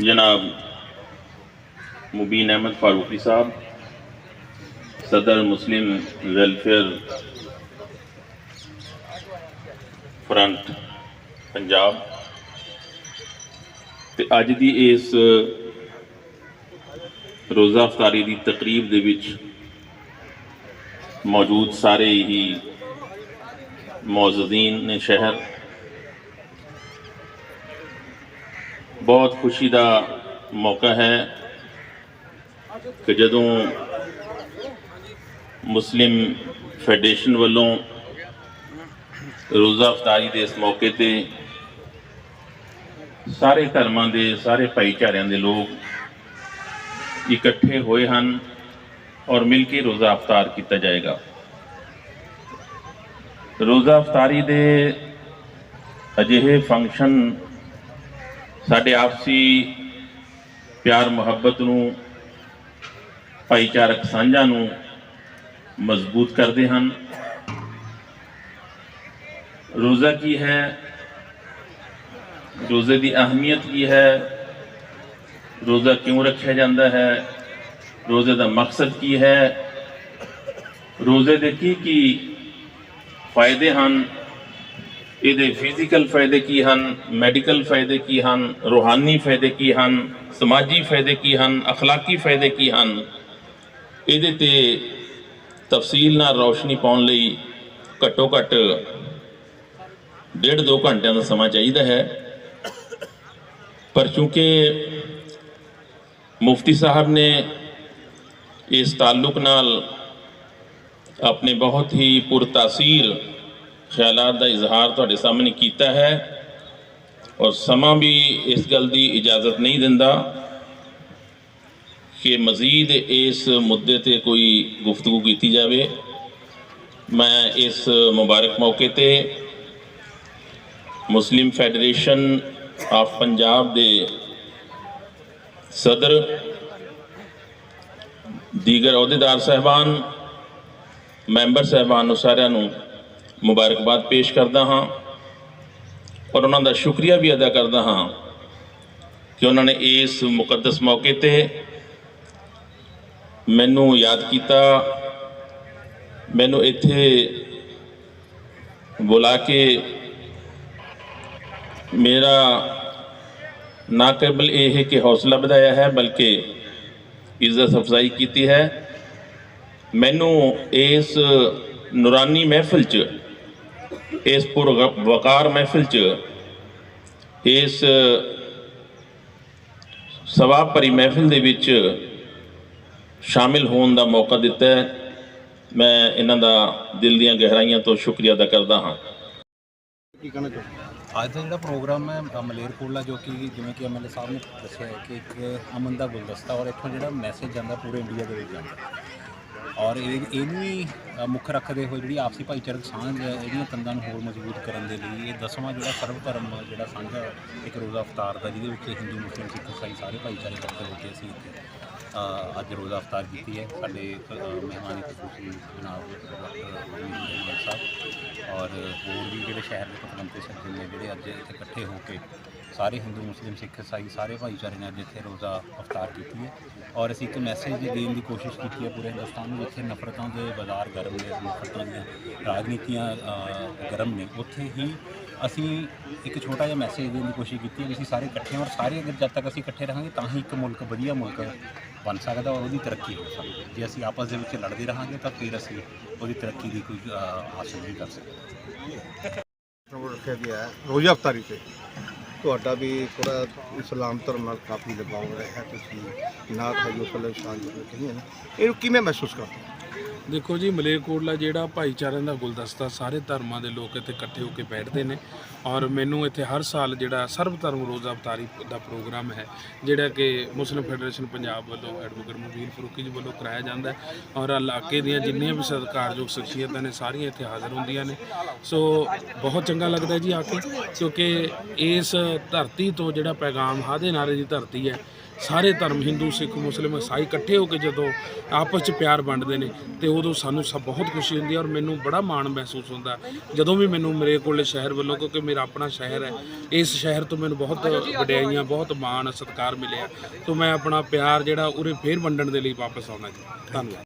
जनाब मुबीन अहमद फारूकी साहब सदर मुस्लिम वेलफेयर ਫਰੰਟ ਪੰਜਾਬ ਤੇ ਅੱਜ ਦੀ ਇਸ ਰੋਜ਼ਾ ਅਫਤਾਰੀ ਦੀ ਤਕਰੀਬ ਦੇ ਵਿੱਚ ਮੌਜੂਦ ਸਾਰੇ ਹੀ ਮੌਜੂਦੀਨ ਨੇ ਸ਼ਹਿਰ ਬਹੁਤ ਖੁਸ਼ੀ ਦਾ ਮੌਕਾ ਹੈ ਕਿ ਜਦੋਂ ਮੁਸਲਿਮ ਫੈਡਰੇਸ਼ਨ ਵੱਲੋਂ ਰੋਜ਼ਾ ਅਫਤਾਰੀ ਦੇ ਇਸ ਮੌਕੇ ਤੇ ਸਾਰੇ ਧਰਮਾਂ ਦੇ, ਸਾਰੇ ਭਾਈਚਾਰਿਆਂ ਦੇ ਲੋਕ ਇਕੱਠੇ ਹੋਏ ਹਨ ਔਰ ਮਿਲ ਕੇ ਰੋਜ਼ਾ ਅਫਤਾਰ ਕੀਤਾ ਜਾਏਗਾ। ਰੋਜ਼ਾ ਅਫਤਾਰੀ ਦੇ ਅਜਿਹੇ ਫੰਕਸ਼ਨ ਸਾਡੇ ਆਪਸੀ ਪਿਆਰ, ਮੁਹੱਬਤ ਨੂੰ, ਭਾਈਚਾਰਕ ਸਾਂਝਾਂ ਨੂੰ ਮਜ਼ਬੂਤ ਕਰਦੇ ਹਨ। ਰੋਜ਼ਾ ਕੀ ਹੈ? ਰੋਜ਼ੇ ਦੀ ਅਹਿਮੀਅਤ ਕੀ ਹੈ? ਰੋਜ਼ਾ ਕਿਉਂ ਰੱਖਿਆ ਜਾਂਦਾ ਹੈ? ਰੋਜ਼ੇ ਦਾ ਮਕਸਦ ਕੀ ਹੈ? ਰੋਜ਼ੇ ਦੇ ਕੀ ਕੀ ਫਾਇਦੇ ਹਨ? ਇਹਦੇ ਫਿਜ਼ੀਕਲ ਫਾਇਦੇ ਕੀ ਹਨ ਮੈਡੀਕਲ ਫਾਇਦੇ ਕੀ ਹਨ ਰੂਹਾਨੀ ਫਾਇਦੇ ਕੀ ਹਨ ਸਮਾਜੀ ਫਾਇਦੇ ਕੀ ਹਨ اخلاقی ਫਾਇਦੇ ਕੀ ਹਨ ਇਹਦੇ ਤੇ ਤਫਸੀਲ ਨਾਲ ਰੌਸ਼ਨੀ ਪਾਉਣ ਲਈ ਘੱਟੋ ਘੱਟ ਡੇਢ ਦੋ ਘੰਟਿਆਂ ਦਾ ਸਮਾਂ ਚਾਹੀਦਾ ਹੈ ਪਰ ਚੂੰਕਿ ਮੁਫਤੀ ਸਾਹਿਬ ਨੇ ਇਸ ਤਾਲੁਕ ਨਾਲ ਆਪਣੇ ਬਹੁਤ ਹੀ ਪੁਰਤਾਸੀਰ ਖਿਆਲਾਤ ਦਾ ਇਜ਼ਹਾਰ ਤੁਹਾਡੇ ਸਾਹਮਣੇ ਕੀਤਾ ਹੈ ਔਰ ਸਮਾਂ ਵੀ ਇਸ ਗੱਲ ਦੀ ਇਜਾਜ਼ਤ ਨਹੀਂ ਦਿੰਦਾ ਕਿ ਮਜ਼ੀਦ ਇਸ ਮੁੱਦੇ ਤੇ ਕੋਈ ਗੁਫ਼ਤਗੂ ਕੀਤੀ ਜਾਵੇ। ਮੈਂ ਇਸ ਮੁਬਾਰਕ ਮੌਕੇ ਤੇ ਮੁਸਲਿਮ ਫੈਡਰੇਸ਼ਨ ਆਫ ਪੰਜਾਬ ਦੇ ਸਦਰ ਦੀਗਰ ਅਹੁਦੇਦਾਰ ਸਹਿਬਾਨ, ਮੈਂਬਰ ਸਹਿਬਾਨ ਨੂੰ ਸਾਰਿਆਂ ਨੂੰ ਮੁਬਾਰਕਬਾਦ ਪੇਸ਼ ਕਰਦਾ ਹਾਂ ਔਰ ਉਹਨਾਂ ਦਾ ਸ਼ੁਕਰੀਆ ਵੀ ਅਦਾ ਕਰਦਾ ਹਾਂ ਕਿ ਉਹਨਾਂ ਨੇ ਇਸ ਮੁਕੱਦਸ ਮੌਕੇ ਤੇ ਮੈਨੂੰ ਯਾਦ ਕੀਤਾ, ਮੈਨੂੰ ਇੱਥੇ ਬੁਲਾ ਕੇ ਮੇਰਾ ਨਾ ਕੇਵਲ ਇਹ ਕਿ ਹੌਸਲਾ ਵਧਾਇਆ ਹੈ, ਬਲਕਿ ਇੱਜ਼ਤ ਅਫਜ਼ਾਈ ਕੀਤੀ ਹੈ। ਮੈਨੂੰ ਇਸ ਨੂਰਾਨੀ ਮਹਿਫਲ 'ਚ ਇਸ ਪੁਰ ਵਕਾਰ ਮਹਿਫਿਲ 'ਚ ਇਸ ਸਵਾਬ ਭਰੀ ਮਹਿਫਿਲ ਦੇ ਵਿੱਚ ਸ਼ਾਮਿਲ ਹੋਣ ਦਾ ਮੌਕਾ ਦਿੱਤਾ ਹੈ। ਮੈਂ ਇਹਨਾਂ ਦਾ ਦਿਲ ਦੀਆਂ ਗਹਿਰਾਈਆਂ ਤੋਂ ਸ਼ੁਕਰੀਆ ਅਦਾ ਕਰਦਾ ਹਾਂ। ਕੀ ਕਹਿਣਾ ਚਾਹੁੰਦੇ ਅੱਜ ਦਾ ਜਿਹੜਾ ਪ੍ਰੋਗਰਾਮ ਹੈ ਮਲੇਰਕੋਟਲਾ ਜੋ ਕਿ ਜਿਵੇਂ ਕਿ ਐਮਐਲਏ ਸਾਹਿਬ ਨੇ ਦੱਸਿਆ ਹੈ ਕਿ ਇੱਕ ਅਮਨ ਦਾ ਗੁਲਦਸਤਾ ਔਰ ਇੱਥੋਂ ਜਿਹੜਾ ਮੈਸੇਜ ਜਾਂਦਾ ਪੂਰੇ ਇੰਡੀਆ ਦੇ ਵਿੱਚ ਜਾਂਦਾ। ਔਰ ਇਹ ਇਹਨੂੰ ਹੀ ਮੁੱਖ ਰੱਖਦੇ ਹੋਏ ਜਿਹੜੀ ਆਪਸੀ ਭਾਈਚਾਰਕ ਸਾਂਝ ਹੈ ਇਹਦੀਆਂ ਤੰਦਾਂ ਨੂੰ ਹੋਰ ਮਜ਼ਬੂਤ ਕਰਨ ਦੇ ਲਈ ਇਹ ਦਸਵਾਂ ਜਿਹੜਾ ਸਰਵ ਧਰਮ ਜਿਹੜਾ ਸਾਂਝਾ ਇੱਕ ਰੋਜ਼ਾ ਅਫਤਾਰ ਦਾ ਜਿਹਦੇ ਵਿੱਚ ਹਿੰਦੂ ਮੁਸਲਿਮ ਸਿੱਖ ਇਸਾਈ ਸਾਰੇ ਭਾਈਚਾਰੇ ਇਕੱਠੇ ਹੋ ਕੇ ਅਸੀਂ ਇੱਥੇ ਅੱਜ ਰੋਜ਼ਾ ਅਫਤਾਰ ਕੀਤੀ ਹੈ। ਸਾਡੇ ਅ, ਮਹਿਮਾਨ ਖਸੂਸੀ ਜਨਾਬ ਡਾਕਟਰ ਸਾਹਿਬ ਔਰ ਹੋਰ ਵੀ ਜਿਹੜੇ ਸ਼ਹਿਰ ਦੇ ਪਤਵੰਤੇ ਸੱਜਣ ਨੇ ਜਿਹੜੇ ਅੱਜ ਇੱਥੇ ਇਕੱਠੇ ਹੋ ਕੇ ਸਾਰੇ ਹਿੰਦੂ ਮੁਸਲਿਮ ਸਿੱਖ ਇਸਾਈ ਸਾਰੇ ਭਾਈਚਾਰੇ ਨੇ ਅੱਜ ਇੱਥੇ ਰੋਜ਼ਾ ਅਫਤਾਰ ਕੀਤੀ ਹੈ ਔਰ ਅਸੀਂ ਇੱਕ ਮੈਸੇਜ ਦੇਣ ਦੀ ਕੋਸ਼ਿਸ਼ ਕੀਤੀ ਹੈ ਪੂਰੇ ਹਿੰਦੁਸਤਾਨ ਨੂੰ ਜਿੱਥੇ ਨਫ਼ਰਤਾਂ ਦੇ ਬਾਜ਼ਾਰ ਗਰਮ ਨੇ ਨਫ਼ਰਤਾਂ ਦੀਆਂ ਰਾਜਨੀਤੀਆਂ ਗਰਮ ਨੇ ਉੱਥੇ ਹੀ ਅਸੀਂ ਇੱਕ ਛੋਟਾ ਜਿਹਾ ਮੈਸੇਜ ਦੇਣ ਦੀ ਕੋਸ਼ਿਸ਼ ਕੀਤੀ ਹੈ ਕਿ ਅਸੀਂ ਸਾਰੇ ਇਕੱਠੇ ਔਰ ਸਾਰੇ ਅਗਰ ਜਦ ਤੱਕ ਅਸੀਂ ਇਕੱਠੇ ਰਹਾਂਗੇ ਤਾਂ ਹੀ ਇੱਕ ਮੁਲਕ ਵਧੀਆ ਮੁਲਕ ਬਣ ਸਕਦਾ ਔਰ ਉਹਦੀ ਤਰੱਕੀ ਹੋ ਸਕਦੀ ਜੇ ਅਸੀਂ ਆਪਸ ਦੇ ਵਿੱਚ ਲੜਦੇ ਰਹਾਂਗੇ ਤਾਂ ਫਿਰ ਅਸੀਂ ਉਹਦੀ ਤਰੱਕੀ ਦੀ ਕੋਈ ਅ, ਹਾਸਲ ਨਹੀਂ ਕਰ ਸਕਦੇ। ਰੋਜ਼ਾ ਅਫਤਾਰੀ ਤੇ। ਤੁਹਾਡਾ ਵੀ ਥੋੜਾ ਇਸਲਾਮ ਧਰਮ ਨਾਲ ਕਾਫੀ ਲਗਾਵ ਰਿਹਾ ਹੈ, ਤੁਸੀਂ ਨਾਥ ਹਾਜੋ ਫਲ ਸ਼ਾਨ ਜੀ ਕਹੀਏ ਨਾ। ਇਹਨੂੰ ਕਿਵੇਂ ਮਹਿਸੂਸ ਕਰਦੇ ਦੇਖੋ ਜੀ, ਮਲੇਰਕੋਟਲਾ ਜਿਹੜਾ ਭਾਈਚਾਰਿਆਂ ਦਾ ਗੁਲਦਸਤਾ, ਸਾਰੇ ਧਰਮਾਂ ਦੇ ਲੋਕ ਇੱਥੇ ਇਕੱਠੇ ਹੋ ਕੇ ਬੈਠਦੇ ਨੇ ਔਰ ਮੈਨੂੰ ਇੱਥੇ ਹਰ ਸਾਲ ਜਿਹੜਾ ਸਰਬ ਧਰਮ ਰੋਜ਼ਾ ਅਵਤਾਰੀ ਦਾ ਪ੍ਰੋਗਰਾਮ ਹੈ, ਜਿਹੜਾ ਕਿ ਮੁਸਲਿਮ ਫੈਡਰੇਸ਼ਨ ਪੰਜਾਬ ਵੱਲੋਂ ਐਡਵੋਕੇਟ ਮੁਬੀਨ ਫਰੂਕੀ ਜੀ ਵੱਲੋਂ ਕਰਾਇਆ ਜਾਂਦਾ ਹੈ ਔਰ ਇਲਾਕੇ ਦੀਆਂ ਜਿੰਨੀਆਂ ਵੀ ਸਤਿਕਾਰਯੋਗ ਸ਼ਖਸੀਅਤਾਂ ਨੇ, ਸਾਰੀਆਂ ਇੱਥੇ ਹਾਜ਼ਰ ਹੁੰਦੀਆਂ ਨੇ। ਸੋ ਬਹੁਤ ਚੰਗਾ ਲੱਗਦਾ ਜੀ ਆ ਕੇ, ਕਿਉਂਕਿ ਇਸ ਧਰਤੀ ਤੋਂ ਜਿਹੜਾ ਪੈਗਾਮ ਹਾਦੇ ਨਾਰੇ ਦੀ ਧਰਤੀ ਹੈ, ਸਾਰੇ ਧਰਮ ਹਿੰਦੂ, ਸਿੱਖ, ਮੁਸਲਿਮ ਈਸਾਈ ਇਕੱਠੇ ਹੋ ਕੇ ਜਦੋਂ ਆਪਸ 'ਚ ਪਿਆਰ ਵੰਡਦੇ ਨੇ ਤੇ ਉਦੋਂ ਸਾਨੂੰ ਸਭ ਬਹੁਤ ਖੁਸ਼ੀ ਹੁੰਦੀ ਹੈ ਔਰ ਮੈਨੂੰ ਬੜਾ ਮਾਣ ਮਹਿਸੂਸ ਹੁੰਦਾ ਜਦੋਂ ਵੀ ਮੈਨੂੰ ਮੇਰੇ ਕੋਲੇ ਸ਼ਹਿਰ ਵੱਲੋਂ, ਕਿਉਂਕਿ ਮੇਰਾ ਆਪਣਾ ਸ਼ਹਿਰ ਹੈ, ਇਸ ਸ਼ਹਿਰ ਤੋਂ ਮੈਨੂੰ ਬਹੁਤ ਵਡਿਆਈਆਂ, ਬਹੁਤ ਮਾਣ, ਸਤਿਕਾਰ ਮਿਲਿਆ। ਤੋਂ ਮੈਂ ਆਪਣਾ ਪਿਆਰ ਜਿਹੜਾ ਉਰੇ ਫੇਰ ਵੰਡਣ ਦੇ ਲਈ ਵਾਪਸ ਆਉਣਾ ਜੀ। ਧੰਨਵਾਦ।